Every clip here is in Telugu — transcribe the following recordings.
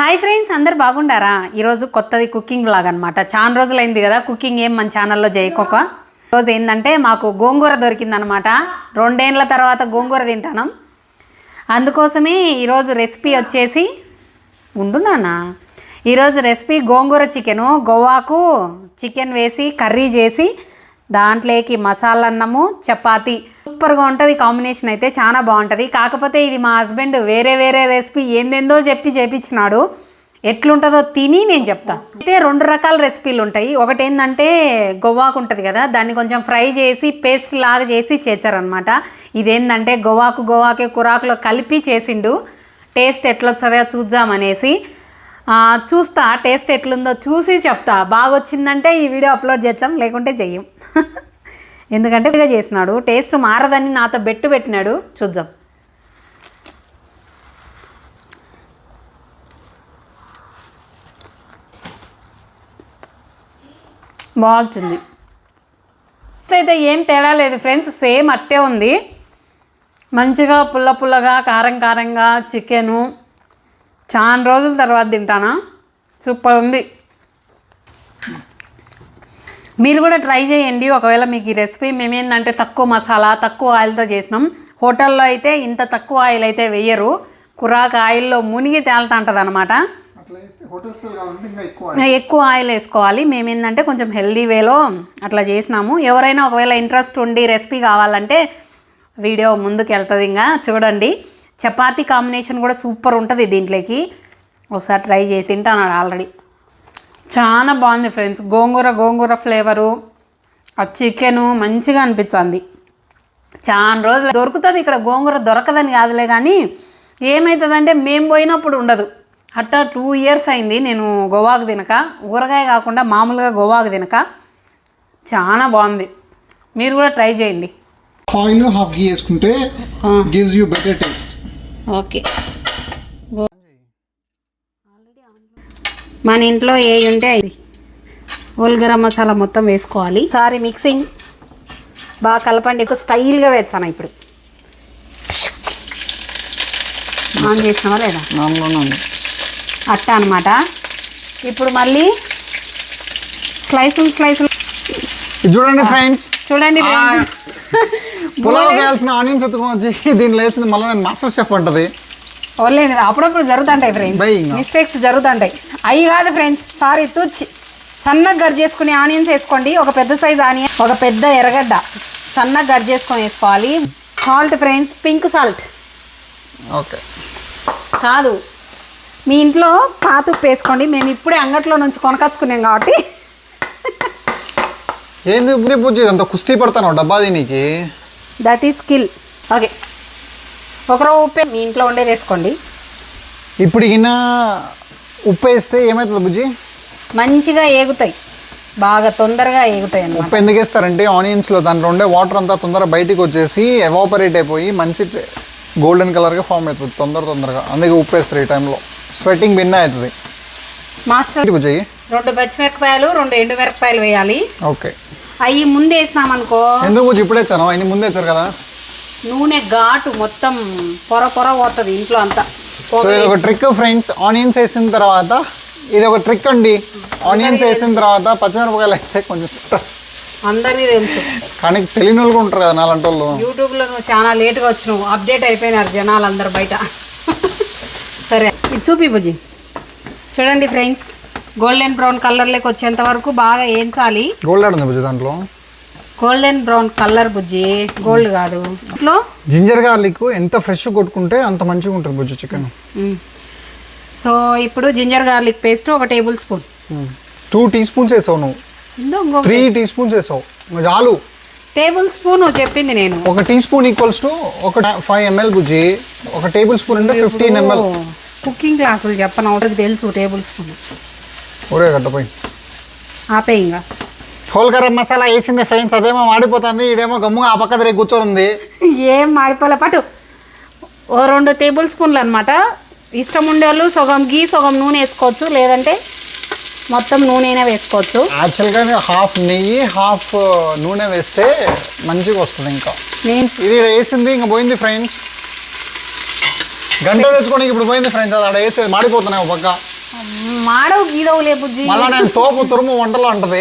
హాయ్ ఫ్రెండ్స్ అందరు బాగుండారా? ఈరోజు కొత్తది కుకింగ్ బ్లాగ్ అనమాట చాలా రోజులైంది కదా కుకింగ్ ఏం మన ఛానల్లో చేయకోక? రోజు ఏంటంటే మాకు గోంగూర దొరికిందనమాట రెండేళ్ళ తర్వాత గోంగూర తింటాను. అందుకోసమే ఈరోజు రెసిపీ వచ్చేసి ఉండున్నానా ఈరోజు రెసిపీ గోంగూర చికెను. గోవాకు చికెన్ వేసి కర్రీ చేసి దాంట్లోకి మసాలా అన్నము చపాతి. సూపర్గా ఉంటుంది కాంబినేషన్ అయితే చాలా బాగుంటుంది. కాకపోతే ఇది మా హస్బెండ్ వేరే వేరే రెసిపీ ఏందేందో చెప్పి చేపించినాడు. ఎట్లుంటుందో తిని నేను చెప్తా. అయితే రెండు రకాల రెసిపీలు ఉంటాయి. ఒకటి ఏంటంటే గోవాకు ఉంటుంది కదా దాన్ని కొంచెం ఫ్రై చేసి పేస్ట్ లాగా చేసి చేశారనమాట ఇదేంటంటే గోవాకు గోవాకి కూరాకులో కలిపి చేసిండు. టేస్ట్ ఎట్లొచ్చదో చూద్దామనేసి. చూస్తా టేస్ట్ ఎట్లుందో చూసి చెప్తా. బాగా వచ్చిందంటే ఈ వీడియో అప్లోడ్ చేస్తాం లేకుంటే చెయ్యం. ఎందుకంటే ఇదిగా చేసినాడు. టేస్ట్ మారదని నాతో బెట్టు పెట్టినాడు. చూద్దాం. బాగుంటుంది. అయితే ఏం తేడా లేదు ఫ్రెండ్స్ సేమ్ అట్టే ఉంది. మంచిగా పుల్ల పుల్లగా కారం కారంగా చికెను. చాలా రోజుల తర్వాత తింటానా? సూపర్ ఉంది. మీరు కూడా ట్రై చేయండి. ఒకవేళ మీకు ఈ రెసిపీ మేమేందంటే తక్కువ మసాలా తక్కువ ఆయిల్తో చేసినాం. హోటల్లో అయితే ఇంత తక్కువ ఆయిల్ అయితే వేయరు. కురాకు ఆయిల్లో మునిగి అనమాట కావాలంటే ఇంకా ఎక్కువ ఎక్కువ ఆయిల్ వేసుకోవాలి. మేమేందంటే కొంచెం హెల్దీ వేలో అట్లా చేసినాము. ఎవరైనా ఒకవేళ ఇంట్రెస్ట్ ఉండి రెసిపీ కావాలంటే వీడియో ముందుకు వెళ్తుంది ఇంకా. చూడండి. చపాతీ కాంబినేషన్ కూడా సూపర్ ఉంటుంది దీంట్లోకి. ఒకసారి ట్రై చేసి తింటాను ఆల్రెడీ. చాలా బాగుంది ఫ్రెండ్స్. గోంగూర గోంగూర ఫ్లేవరు ఆ చికెను మంచిగా అనిపించింది. చాలా రోజులు దొరుకుతుంది ఇక్కడ గోంగూర దొరకదని కాదులే కానీ ఏమవుతుందంటే మేము పోయినప్పుడు ఉండదు. అట్టా టూ ఇయర్స్ అయింది నేను గోవాకు తినక. ఊరగాయ కాకుండా మామూలుగా గోవాకు తినక. చాలా బాగుంది. మీరు కూడా ట్రై చేయండి. ఆయిల్ హాఫ్ గీ వేసుకుంటే gives you better taste okay. మన ఇంట్లో ఏ ఉంటే అది. ఓల్ గరం మసాలా మొత్తం వేసుకోవాలి. సారీ మిక్సింగ్ బాగా కలపండి. ఎక్కువ స్టైల్గా వేస్తాను ఇప్పుడు. ఆన్ చేసినావా లేదా? అట్ట అనమాట ఇప్పుడు మళ్ళీ స్లైసులు స్లైసులు. చూడండి ఫ్రెండ్స్. చూడంండి పులావ్ వేయాల్సిన ఆనియన్స్ ఎత్తుకొని వచ్చి దీనిలో వేసింది మళ్ళీ నేను మాస్టర్ షెఫ్ అంటది. ఓన్లీ అప్పుడప్పుడు జరుగుతుంటాయి ఫ్రెండ్స్. మిస్టేక్స్ జరుగుతుంటాయి. అవి కాదు ఫ్రెండ్స్ సారీ తుచ్చి. సన్నగా గర్ చేసుకుని ఆనియన్స్ వేసుకోండి. ఒక పెద్ద సైజ్ ఆనియన్ ఒక పెద్ద ఎర్రగడ్డ సన్నగా గర్ చేసుకొని వేసుకోవాలి. Salt friends pink salt okay. కాదు మీ ఇంట్లో పాత ఉప్పు వేసుకోండి. మేము ఇప్పుడే అంగట్లో నుంచి కొనకచ్చుకున్నాం కాబట్టి. ఏంది బుద్ధి పూజ అంత కుస్తీ పడతాను డబ్బా దీనికి? దట్ ఈస్ స్కిల్ ఓకే ఒకరో ఉప్పే మీ ఇంట్లో ఉండే వేసుకోండి. ఇప్పుడు ఈయన ఉప్పు వేస్తే ఏమవుతుంది బుజ్జి? మంచిగా ఏగుతాయి. బాగా తొందరగా ఏగుతాయి అన్నమాట. ఉప్పు ఎందుకు వేస్తారంటే ఆనియన్స్లో దాంట్లో ఉండే వాటర్ అంతా తొందరగా బయటికి వచ్చేసి ఎవాపరేట్ అయిపోయి మంచి గోల్డెన్ కలర్గా ఫామ్ అవుతుంది. తొందర తొందరగా. అందుకే ఉప్పు వేస్తారు ఈ టైంలో స్వెట్టింగ్ భిన్న అవుతుంది. మాస్టర్ బుజ్జి? రెండు పచ్చిమిరపకాయలు రెండు ఎండు మిరపకాయలు వేయాలి. ఓకే అవి ముందు వేసినామనుకో. ఎందుకు బుజ్జి ఇప్పుడు వచ్చాను ఆయన ముందే వచ్చారు కదా? నూనె ఘాటు మొత్తం పొర పొర పోతుంది ఇంట్లో అంతా. సో ఇది ఒక ట్రిక్ ఫ్రెండ్స్ ఆనియన్స్ వేసిన తర్వాత ఇది ఒక ట్రిక్ అండి. ఆనియన్స్ వేసిన తర్వాత పచ్చిమిరపకాయలు వేస్తే కొంచెం. అందరికీ తెలుసు. కానీ తెలియని వాళ్ళు ఉంటారు కదా నాలంటి వాళ్ళు యూట్యూబ్లో నువ్వు చాలా లేట్గా వచ్చినావు. అప్డేట్ అయిపోయినారు జనాలు అందరు బయట. సరే. ఇది చూపి బుజ్జి. చూడండి ఫ్రెండ్స్ గోల్డెన్ బ్రౌన్ కలర్లోకి వచ్చేంత వరకు బాగా వేయించాలి గోల్డ్ ఆడుంది బుజ్జి దాంట్లో. Golden brown colour Bujji gold కాదు. ఇట్లో? జింజర్ గార్లిక్ ఎంత ఫ్రెష్ కొట్టుకుంటే అంత మంచిగా ఉంటుంది బుజ్జి చికెన్. సో ఇప్పుడు జింజర్ గార్లిక్ పేస్ట్ ఒక tablespoon two teaspoons వేసావు నువ్వు. త్రీ టీ స్పూన్స్ వేసావు. చాలు. టేబుల్ స్పూన్ చెప్పింది నేను. ఒక టీ స్పూన్ ఈక్వల్స్ టు ఒక ఫైవ్ ఎంఎల్ బుజ్జి. ఒక టేబుల్ స్పూన్ అంటే ఫిఫ్టీన్ ఎంఎల్ కుకింగ్ క్లాసులు చెప్పను అవసరం తెలుసు టేబుల్ స్పూన్ ఒరే గట్టపోయి ఆపే ఇంకా హోల్ గరం మసాలా వేసింది ఫ్రెండ్స్ అదేమో మాడిపోతుంది ఇడేమో గమ్ముగా ఆ పక్క దగ్గర కూర్చొని ఉంది ఏం మాడిపోలే పట్టు. ఓ రెండు టేబుల్ స్పూన్లు అనమాట ఇష్టం ఉండేవాళ్ళు సగం గీ సగం నూనె వేసుకోవచ్చు లేదంటే మొత్తం నూనెనే వేసుకోవచ్చు. యాక్చువల్గా హాఫ్ నెయ్యి హాఫ్ నూనె వేస్తే మంచిగా వస్తుంది ఇంకా. ఇది ఇక్కడ వేసింది ఇంకా పోయింది ఫ్రెండ్స్. గంట తెచ్చుకోనికి ఇప్పుడు పోయింది ఫ్రెండ్స్ అది అక్కడ వేసేది మాడిపోతున్నాయి ఒక పక్క. మాడవు గీదవులే బుజ్జి. మళ్ళా నేను తోపు తురుము వంటలో ఉంటుంది.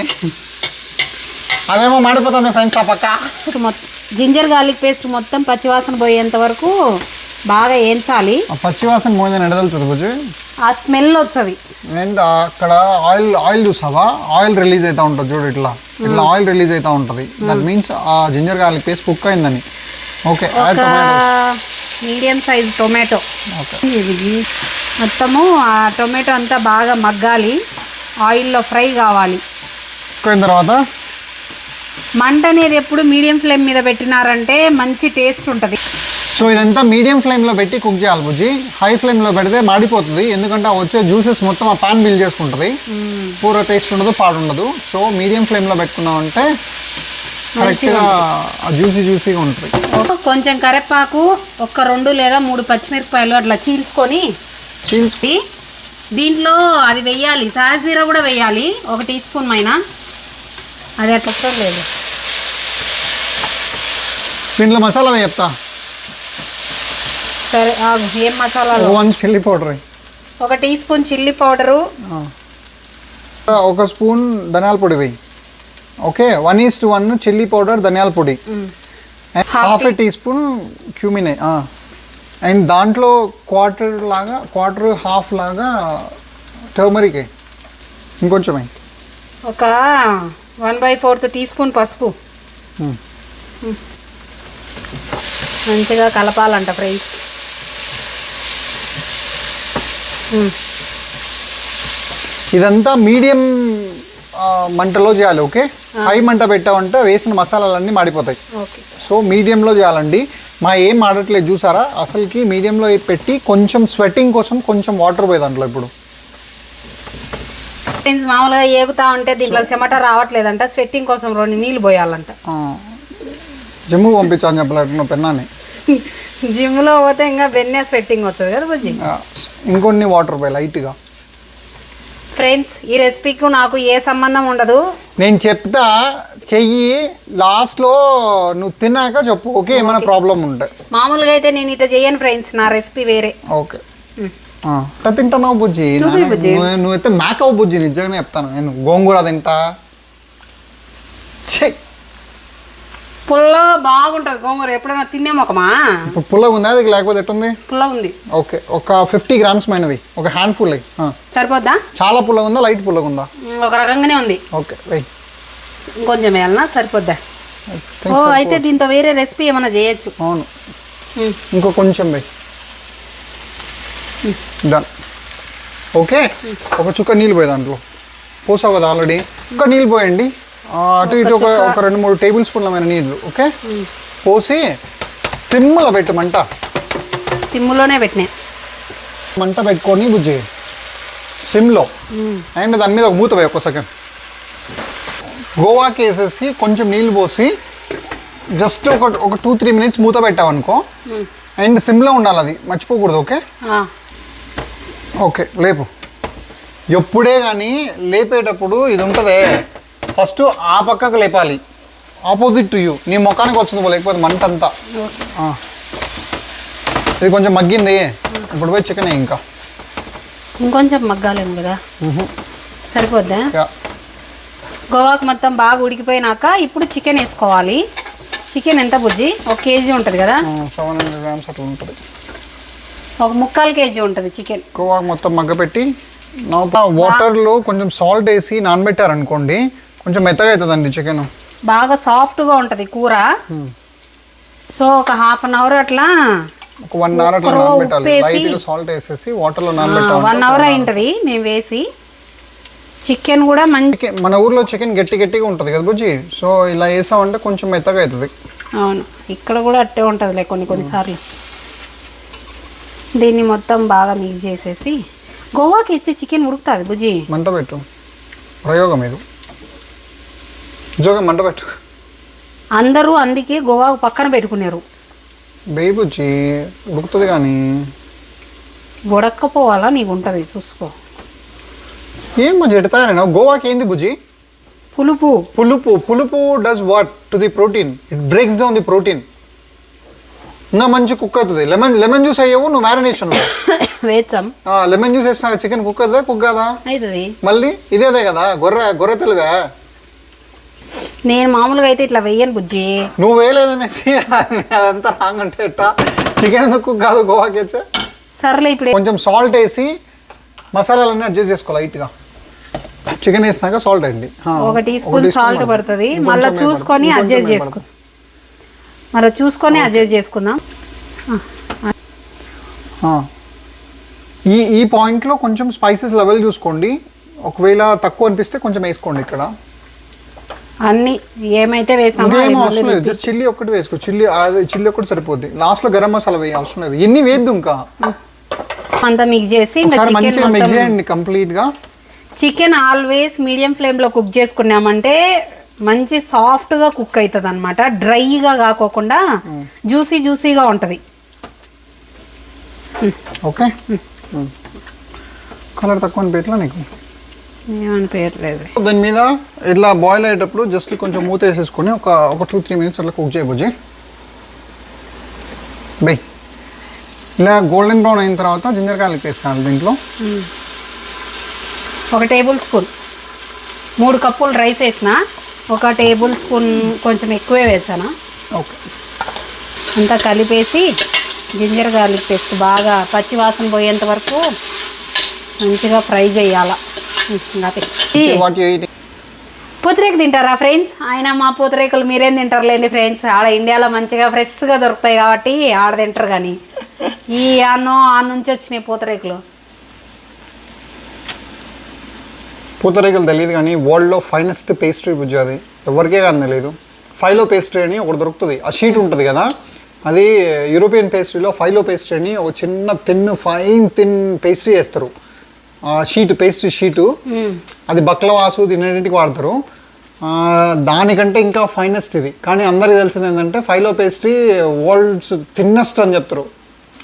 అదేమో మాడిపోతుంది ఫ్రెండ్స్ ఆ పక్క. మొత్తం జింజర్ గార్లిక్ పేస్ట్ మొత్తం పచ్చివాసన పోయేంత వరకు బాగా ఆ పచ్చివాసన మోదని ఎడదలుతుంది బుజ్జి? ఆ స్మెల్ వచ్చది. అండ్ అక్కడ ఆయిల్ ఆయిల్ చూసావా? ఆయిల్ రిలీజ్ అవుతా ఉంటుంది చూడు ఇట్లా. ఇట్లా ఆయిల్ రిలీజ్ అవుతా ఉంటుంది. దట్ మీన్స్ ఆ జింజర్ గార్లిక్ పేస్ట్ కుక్ అయిందని. Okay medium size tomato. Okay మొత్తము ఆ టొమాటో అంతా బాగా మగ్గాలి. ఆయిల్లో ఫ్రై కావాలి. అయిన తర్వాత? మంట అనేది ఎప్పుడు మీడియం ఫ్లేమ్ మీద పెట్టినారంటే మంచి టేస్ట్ ఉంటుంది. సో ఇదంతా మీడియం ఫ్లేమ్లో పెట్టి కుక్ చేయాలి బుజ్జి. హై ఫ్లేమ్లో పెడితే మాడిపోతుంది. ఎందుకంటే వచ్చే జ్యూసెస్ మొత్తం ఆ పాన్ బిల్ చేసుకుంటుంది. పూర టేస్ట్ ఉండదు పాడు ఉండదు. సో మీడియం ఫ్లేమ్లో పెట్టుకున్నామంటే కరెక్ట్గా ఆ జ్యూసీ జ్యూసీగా ఉంటుంది. కొంచెం కరివేపాకు ఒక రెండు లేదా మూడు పచ్చిమిరపకాయలు అట్లా చీల్చుకొని ఇది దీంట్లో అది వెయ్యాలి. సాజీరా కూడా వెయ్యాలి. ఒక టీ స్పూన్ పైన అది అట్లా లేదు. దీంట్లో మసాలా వేయి చెప్తా సరే ఏం మసాలాలు? One chilli powder. ఒక టీ స్పూన్ చిల్లీ పౌడరు. ఒక స్పూన్ ధనియాల పొడి వేయి. Okay? One is to one chilli powder ధనియాల పొడి. హాఫ్ ఏ టీ స్పూన్ క్యూమినే. అండ్ దాంట్లో క్వార్టర్ లాగా క్వార్టర్ హాఫ్ లాగా టర్మరిక్. ఇంకొంచెం ఒక one by fourth teaspoon పసుపు. మంచిగా కలపాలంట ఫ్రెండ్స్ ఇదంతా మీడియం మంటలో చేయాలి ఓకే? హై మంట పెట్టామంటే వేసిన మసాలాలన్నీ మాడిపోతాయి. ఓకే. సో మీడియంలో చేయాలండి. మా ఏం ఆడట్లేదు చూసారా? అసలుకి మీడియంలో పెట్టి కొంచెం స్వెట్టింగ్ కోసం కొంచెం వాటర్ పోయి దాంట్లో ఇప్పుడు. ఫ్రెండ్స్ మామూలుగా ఏగుతా ఉంటే దీంట్లో చెమట రావట్లేదంట స్వెట్టింగ్ కోసం రెండు నీళ్ళు పోయాలంట. ఆ, జిమ్ము పంపించాను చెప్పలేదు పెన్నాని. జిమ్లో పోతే ఇంకా బెన్నే స్వెట్టింగ్ వస్తుంది కదా బుజ్జి? ఇంకొన్ని వాటర్ పోయి లైట్గా. ఫ్రెండ్స్ ఈ రెసిపీకి నాకు ఏ సంబంధం ఉండదు. నేను చెప్తా చెయ్యి లాస్ట్లో నువ్వు తిన్నాక చెప్పు ఓకే ఏమైనా ప్రాబ్లం ఉంటే. మామూలుగా అయితే నేను ఇట్లా చేయను ఫ్రెండ్స్ నా రెసిపీ వేరే. ఓకే. ఎట్లా తింటున్నావు బుజ్జి? నువ్వైతే మేక అవ్వు బుజ్జి నిజంగానే చెప్తాను. నేను గోంగూర తింటా. ఛీ! పుల్ల బాగుంటుంది గోంగూర ఎప్పుడైనా తినే మొక్కమా ఇప్పుడు పుల్లగా ఉందా అది? లేకపోతే ఎట్టుంది? పుల్ల ఉంది. ఓకే ఒక ఫిఫ్టీ గ్రామ్స్ మైనవి ఒక హ్యాండ్ఫుల్ అయ్యి సరిపోద్దా? చాలా పుల్లగా ఉందా? లైట్ పుల్లగా ఉందా? ఒక రకంగానే ఉంది. ఓకే వెయ్యి ఇంకొంచెం వేయాలనా? సరిపోద్దా? ఓ అయితే దీంతో వేరే రెసిపీ ఏమైనా చేయొచ్చు. అవును. ఇంకో కొంచెం వెయ్యి డన్ ఓకే ఒక చుక్క నీళ్ళు పోయి దాంట్లో. పోసావు కదా ఆల్రెడీ. ఇంకా నీళ్ళు పోయండి. అటు ఇటు ఒక ఒక రెండు మూడు టేబుల్ స్పూన్లమైన నీళ్ళు ఓకే? పోసి సిమ్లో పెట్టు మంట. సిమ్లోనే పెట్టినా. మంట పెట్టుకొని బుజ్జి సిమ్లో. అండ్ దాని మీద ఒక మూత వేయి ఒక సెకండ్. గోవాకి వేసేసి కొంచెం నీళ్ళు పోసి జస్ట్ ఒక ఒక టూ త్రీ మినిట్స్ మూత పెట్టావనుకో అండ్ సిమ్లో ఉండాలి అది. మర్చిపోకూడదు ఓకే? ఓకే లేపు. ఎప్పుడే కానీ లేపేటప్పుడు ఇది ఉంటుందే. ఫస్ట్ ఆ పక్కకు లేపాలి. ఆపోజిట్ టు యూ నీ ముఖానికి వచ్చింది లేకపోతే మంట అంతా. ఇది కొంచెం మగ్గింది. ఇప్పుడు పోయి చికెన్ ఇంకా. ఇంకొంచెం మగ్గాలేము కదా? సరిపోద్దా? గోవాకు మొత్తం బాగా ఉడికిపోయినాక ఇప్పుడు చికెన్ వేసుకోవాలి. చికెన్ ఎంత బుజ్జి? ఒక కేజీ ఉంటుంది కదా? సెవెన్ హండ్రెడ్ గ్రామ్స్ అట్లా ఉంటుంది. ఒక ముక్కాలు కేజీ ఉంటుంది చికెన్ కోవాకు మొత్తం మగ్గపెట్టి వాటర్లో కొంచెం సాల్ట్ వేసి నానబెట్టారనుకోండి కొంచెం మెత్తగా అవుతుందండి చికెన్. బాగా సాఫ్ట్గా ఉంటుంది కూర. సో ఒక హాఫ్ అన్ అవర్ అట్లా ఒక వన్ అవర్ అట్లా నానబెట్టాలి. లైట్గా సాల్ట్ వేసేసి వాటర్లో నానబెట్టాలి వన్ అవర్ అయింటుంది మేము వేసి. చికెన్ కూడా మంచి మన ఊర్లో చికెన్ గట్టి గట్టిగా ఉంటుంది కదా బుజ్జి? సో ఇలా వేసామంటే కొంచెం మెత్తగా అవుతుంది. అవును. ఇక్కడ కూడా అట్టే ఉంటుందిలే కొన్ని కొన్నిసార్లు దీన్ని మొత్తం బాగా మిక్స్ చేసేసి. గోవాకి ఇచ్చే చికెన్ ఉడుకుతుంది బుజ్జి? మంట పెట్టు. ప్రయోగం ఇది. నిజంగా మంట పెట్టు. అందరూ అందుకే గోవాకు పక్కన పెట్టుకున్నారు. బేయి బుజ్జి ఉడుకుతుంది కానీ. ఉడక్కపోవాలా నీకు ఉంటుంది చూసుకో. ఏం మంచి ఎడతాయన గోవాకి ఏంది బుజ్జి? పులుపు. పులుపు. పులుపు does what to the protein it breaks down the protein ఇంకా మంచి కుక్ అవుతుంది. లెమన్ లెమన్ జ్యూస్ అయ్యావు నువ్వు మ్యారినేషన్లో వేచాం. లెమన్ జ్యూస్ వేసిన చికెన్ కుక్ కదా కుక్ కదా అవుతుంది మళ్ళీ ఇదేదే కదా గొర్రె గొర్రె తెలుగా నేను మామూలుగా అయితే ఇట్లా వెయ్యను బుజ్జి. నువ్వు వేయలేదనేసి అదంతా రాంగ్ అంటే చికెన్ ఎందుకు కాదు గోవాకి సర్లే ఇప్పుడు కొంచెం సాల్ట్ వేసి మసాలాలన్నీ అడ్జస్ట్ చేసుకో లైట్గా చికెన్ వేసినాక సాల్ట్ ఆ, ఒక టీ స్పూన్ సాల్ట్ పడుతుంది. మళ్ళీ చూసుకొని? అడ్జస్ట్ చేసుకో. మళ్ళీ చూసుకొని అడ్జస్ట్ చేసుకుందాం. ఈ ఈ పాయింట్లో కొంచెం స్పైసెస్ లెవెల్ చూసుకోండి. ఒకవేళ తక్కువ అనిపిస్తే కొంచెం వేసుకోండి ఇక్కడ. అన్ని ఏమైతే వేసామో లేదు. జస్ట్ చిల్లీ ఒక్కటి వేసుకో. చిల్లీ చిల్లీ ఒక్కటి సరిపోద్ది. లాస్ట్లో గరం మసాలా వేయ అవసరం లేదు. ఎన్ని వేద్దు ఇంకా. అంతా మిక్స్ చేసి మంచిగా మిక్స్ చేయండి కంప్లీట్గా. చికెన్ ఆల్వేస్ మీడియం ఫ్లేమ్లో కుక్ చేసుకున్నామంటే మంచి సాఫ్ట్గా కుక్ అవుతుంది అనమాట డ్రైగా కాకోకుండా జ్యూసీ జ్యూసీగా ఉంటుంది. ఓకే. కలర్ తక్కువ అనిపించలా నీకు? ఏమనిపించట్లేదు దాని మీద ఇట్లా బాయిల్ అయ్యేటప్పుడు జస్ట్ కొంచెం మూత వేసేసుకొని ఒక ఒక టూ త్రీ మినిట్స్ అట్లా కుక్ చేయబుజ్జి బై. ఇలా గోల్డెన్ బ్రౌన్ అయిన తర్వాత జింజర్ గార్లిక్ వేస్తాను దీంట్లో. ఒక టేబుల్ స్పూన్. మూడు కప్పులు రైస్ వేసిన ఒక టేబుల్ స్పూన్ కొంచెం ఎక్కువే వేసాను? ఓకే. అంతా కలిపేసి జింజర్ గార్లిక్ పేస్ట్ బాగా పచ్చి వాసన పోయేంత వరకు మంచిగా ఫ్రై చేయాల. పూతరేకు తింటారా ఫ్రెండ్స్? ఆయన మా పూతరేకులు మీరేం తింటారులేండి ఫ్రెండ్స్. ఆడ ఇండియాలో మంచిగా ఫ్రెష్గా దొరుకుతాయి కాబట్టి ఆడ తింటారు కానీ ఈ అన్నం ఆ నుంచి వచ్చినాయి పూతరేకులు. పూతరేకులు తెలియదు కానీ వరల్డ్లో ఫైనెస్ట్ పేస్ట్రీ బుజ్జి అది. ఎవరికే కానీ తెలియదు ఫైలో పేస్ట్రీ అని ఒకటి దొరుకుతుంది. ఆ షీట్ ఉంటుంది కదా? అది యూరోపియన్ పేస్ట్రీలో ఫైలో పేస్ట్రీ అని ఒక చిన్న తిన్ ఫైన్ తిన్ పేస్ట్రీ వేస్తారు షీట్ పేస్ట్రీ షీటు. అది బక్లవాసు తినేటికి వాడతారు. దానికంటే ఇంకా ఫైనెస్ట్ ఇది. కానీ అందరికి తెలిసింది ఏంటంటే ఫైలో పేస్ట్రీ వరల్డ్స్ తిన్నెస్ట్ అని చెప్తారు.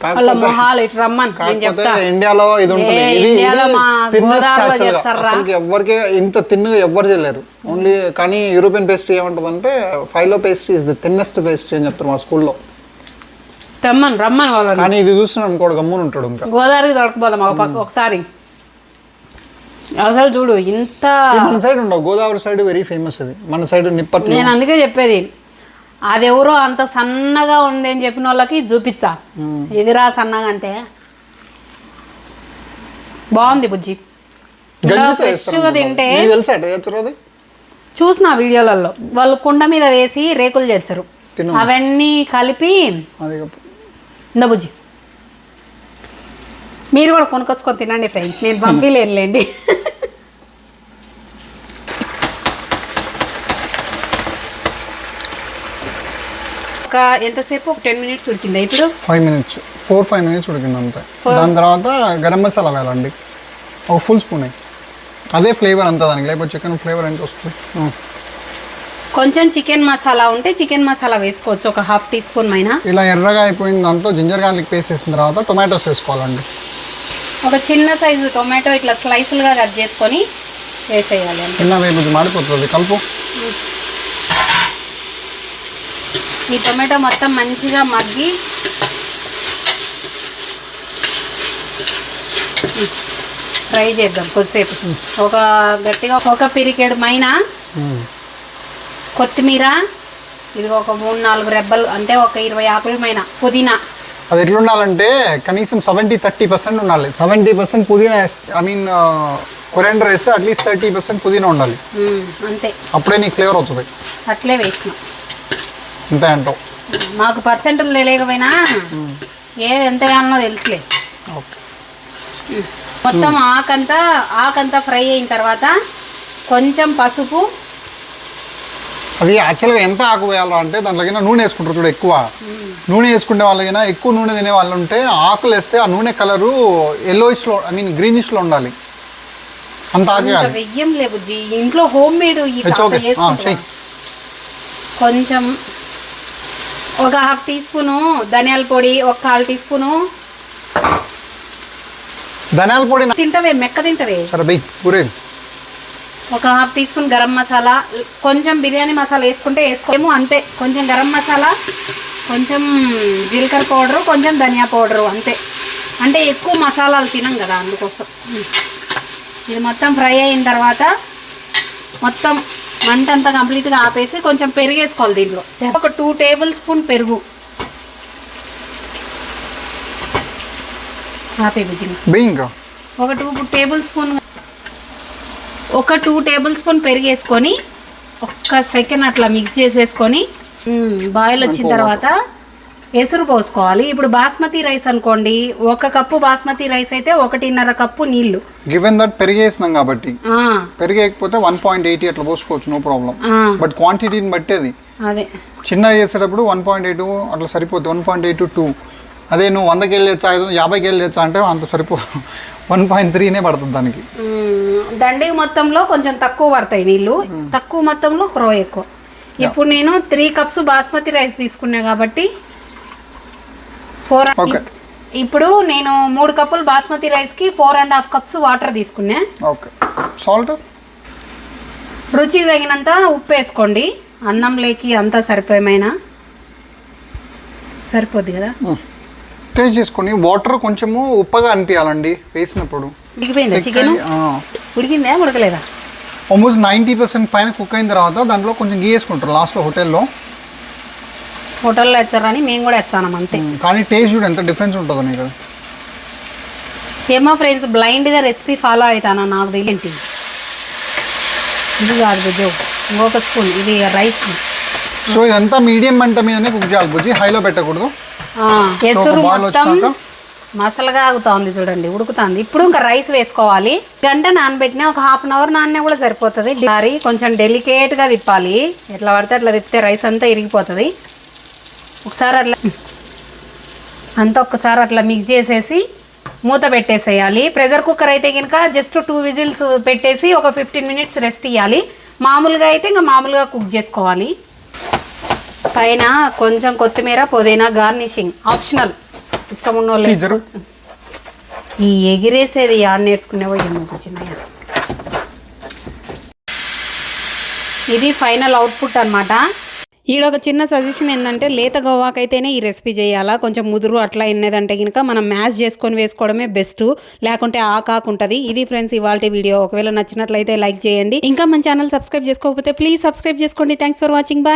కాకపోతే ఇండియాలో ఇది ఉంటుంది. ఇది యాక్చువల్గా? అసలు ఎవరికి ఇంత తిన్నగా ఎవ్వరు చేయలేరు. ఓన్లీ కానీ యూరోపియన్ పేస్ట్రీ ఏమంటుందంటే filo pastry is the thinnest pastry అని చెప్తారు మా స్కూల్లో. తెమ్మని రమ్మని కానీ ఇది చూస్తున్నాను అనుకోడు గమ్మున ఉంటాడు ఇంకా. గోదావరికి దొరకపోదాం ఒకసారి. అసలు చూడు ఇంత మన సైడ్ ఉండవు. గోదావరి సైడ్ వెరీ ఫేమస్ ఇది మన సైడ్ నిప్పట్లు. నేను అందుకే చెప్పేది అది ఎవరో అంత సన్నగా ఉంది అని చెప్పిన వాళ్ళకి చూపిస్తా. ఎదిరా సన్నగా అంటే. బాగుంది బుజ్జి. ఫ్రెష్గా తింటే అది? చూసిన వీడియోలలో వాళ్ళు కుండ మీద వేసి రేకులు చేస్తారు. అవన్నీ కలిపి అది ఇంద బుజ్జి. మీరు కూడా కొనుక్కొచ్చుకొని తినండి ఫ్రెండ్స్. నేను పంపిలేనులేండి. ఒక ఎంతసేపు? ఒక టెన్ మినిట్స్ ఉడికిందా ఇప్పుడు? Five minutes. Four five minutes ఉడికింది అంతే. దాని తర్వాత గరం మసాలా వేయాలండి. ఒక ఫుల్ స్పూన్ అదే ఫ్లేవర్ అంతా దానికి. లేకపోతే చికెన్ ఫ్లేవర్ ఎంత వస్తుంది. కొంచెం చికెన్ మసాలా ఉంటే చికెన్ మసాలా వేసుకోవచ్చు. ఒక హాఫ్ టీ స్పూన్ అయినా. ఇలా ఎర్రగా అయిపోయిన దాంట్లో జింజర్ గార్లిక్ పేస్ట్ వేసిన తర్వాత టొమాటోస్ వేసుకోవాలండి. ఒక చిన్న సైజు టొమాటో ఇట్లా స్లైసులుగా కట్ చేసుకొని వేసేయాలి అంతే. చిన్న వేపు మాడిపోతుంది. కలుపు. ఈ టొమాటో మొత్తం మంచిగా మగ్గి ఫ్రై చేద్దాం కొద్దిసేపు. ఒక గట్టిగా ఒక పిరికెడు మైన. కొత్తిమీర ఇది ఒక మూడు నాలుగు రెబ్బలు అంటే ఒక ఇరవై ఆకుల మైన పుదీనా. అది ఎట్లా ఉండాలంటే కనీసం సెవెంటీ థర్టీ పర్సెంట్ ఉండాలి. సెవెంటీ పర్సెంట్ పుదీనా ఐ మీన్ కొరెండర్ వేస్తే అట్లీస్ట్ థర్టీ పర్సెంట్ పుదీనా ఉండాలి. అంతే. అప్పుడే నీకు ఫ్లేవర్ వస్తుంది. అట్లే వేసినాం. అంతే అంటావు. మాకు పర్సెంట్లు తెలియకపోయినా ఏది ఎంత కావాలో తెలుసులే. ఓకే. మొత్తం ఆకంతా ఆకంతా ఫ్రై అయిన తర్వాత కొంచెం పసుపు అది యాక్చువల్గా ఎంత ఆకు వేయాలో అంటే దాంట్లోకైనా నూనె వేసుకుంటారు చూడు ఎక్కువ. నూనె వేసుకునే వాళ్ళకైనా ఎక్కువ నూనె తినే వాళ్ళు ఉంటే ఆకులు వేస్తే ఆ నూనె కలరు ఎల్లోయిష్లో ఐ మీన్ గ్రీనిష్లో ఉండాలి. అంత ఆకు అంత వేయాలి వెయ్యం లే బుజ్జి. ఇంట్లో హోమ్ మేడ్. కొంచెం ఒక హాఫ్ టీ స్పూను ధనియాల పొడి ఒక కాల్ టీ స్పూను ధనియాల పొడి తింటవే మెక్క తింటవే? సరే బై ఊరేది ఒక half teaspoon garam masala కొంచెం బిర్యానీ మసాలా వేసుకుంటే వేసుకోము అంతే. కొంచెం గరం మసాలా కొంచెం జీలకర్ర పౌడరు కొంచెం ధనియా పౌడరు అంతే. అంటే ఎక్కువ మసాలాలు తినం కదా అందుకోసం. ఇది మొత్తం ఫ్రై అయిన తర్వాత మొత్తం మంట అంతా కంప్లీట్గా ఆపేసి కొంచెం పెరుగు వేసుకోవాలి దీంట్లో. ఒక టూ టేబుల్ స్పూన్ పెరుగు. ఆపే బుజ్జి బింగ్. ఒక టూ టేబుల్ స్పూన్ ఒక టూ టేబుల్ స్పూన్ పెరుగు వేసుకొని ఒక్క సెకండ్ అట్లా మిక్స్ చేసేసుకొని బాయిల్ వచ్చిన తర్వాత ఎసురు పోసుకోవాలి. ఇప్పుడు బాస్మతి రైస్ అనుకోండి ఒక కప్పు బాస్మతి రైస్ అయితే ఒకటిన్నర కప్పు నీళ్ళు గివెన్ దట్ పెరిగేసినాం కాబట్టి ఆ, పెరిగేయకపోతే వన్ పాయింట్ ఎయిటీ అట్లా పోసుకోవచ్చు నో ప్రాబ్లం బట్ క్వాంటిటీని బట్టి అది. అదే. చిన్నగా చేసేటప్పుడు వన్ పాయింట్ ఎయిట్ అట్లా సరిపోతుంది వన్ పాయింట్ ఎయిట్ టూ అదే నువ్వు వందకి వెళ్ళి తెచ్చా ఐదు యాభైకి వెళ్ళి తెచ్చా అంటే అంత సరిపో వన్ పాయింట్ త్రీనే పడుతుంది దానికి. దండిగ మొత్తంలో కొంచెం తక్కువ పడతాయి నీళ్ళు. తక్కువ మొత్తంలో క్రో ఎక్కువ. ఇప్పుడు నేను త్రీ కప్స్ బాస్మతి రైస్ తీసుకున్నా కాబట్టి ఫోర్. ఇప్పుడు నేను మూడు కప్పులు బాస్మతి రైస్కి four and half cups water తీసుకున్నా. ఓకే. సాల్ట్? రుచికి తగినంత ఉప్పు వేసుకోండి. అన్నం లేకి అంతా సరిపోయేమైనా. సరిపోద్ది కదా? టేస్ట్ చేసుకొని వాటర్ కొంచెము ఉప్పగా అనిపించాలండి వేసినప్పుడు. ఉడికిపోయిందా చికెన్? ఉడికిందా? ఉడకలేదా? ఆల్మోస్ట్ నైంటీ పర్సెంట్ పైన కుక్ అయిన తర్వాత దాంట్లో కొంచెం గీ వేసుకుంటారు లాస్ట్లో హోటల్లో. హోటల్లో వచ్చారని మేము కూడా వచ్చాను అంతే. కానీ టేస్ట్ చూడు ఎంత డిఫరెన్స్ ఉంటుందో నీకు. ఏమో ఫ్రెండ్స్ బ్లైండ్గా రెసిపీ ఫాలో అవుతానా? నాకు తెలియంటి ఇది కాదు బుజ్జు. ఇంకొక స్పూన్. ఇది రైస్. సో ఇదంతా మీడియం మంట మీదనే కుక్ చేయాలి బుజ్జి. హైలో పెట్టకూడదు. ఎసురు మొత్తం? మసలుగా ఆగుతోంది చూడండి ఉడుకుతుంది. ఇప్పుడు ఇంకా రైస్ వేసుకోవాలి. గంట నానబెట్టినా ఒక హాఫ్ అన్ అవర్ నాన్నే కూడా సరిపోతుంది. మరి కొంచెం డెలికేట్గా తిప్పాలి. ఎట్లా పడితే అట్లా తిప్పితే రైస్ అంతా ఇరిగిపోతుంది. ఒకసారి అట్లా అంతా ఒక్కసారి అట్లా మిక్స్ చేసేసి మూత పెట్టేసేయాలి. ప్రెషర్ కుక్కర్ అయితే కనుక జస్ట్ టూ విజిల్స్ పెట్టేసి ఒక ఫిఫ్టీన్ మినిట్స్ రెస్ట్ ఇవ్వాలి మామూలుగా అయితే ఇంకా మామూలుగా కుక్ చేసుకోవాలి. పైన కొంచెం కొత్తిమీర పుదీనా గార్నిషింగ్. ఆప్షనల్ ఇష్టం ఉన్న వాళ్ళు ఈ ఎగిరేసేది యాడ్ నేర్చుకునేవో ఏమో చిన్నయ్య. ఇది ఫైనల్ అవుట్పుట్ అన్నమాట. ఈడ ఒక చిన్న సజెషన్ ఏంటంటే లేత గవ్వాకైతేనే ఈ రెసిపీ చేయాలా? కొంచెం ముదురు అట్లా ఎన్నదంటే కనుక మనం మ్యాష్ చేసుకొని వేసుకోవడమే బెస్ట్. లేకుంటే ఆకాకు ఉంటుంది. ఇది ఫ్రెండ్స్ ఇవాళ వీడియో. ఒకవేళ నచ్చినట్లయితే లైక్ చేయండి. ఇంకా మన ఛానల్ సబ్స్క్రైబ్ చేసుకోకపోతే ప్లీజ్ సబ్స్క్రైబ్ చేసుకోండి. Thanks for watching bye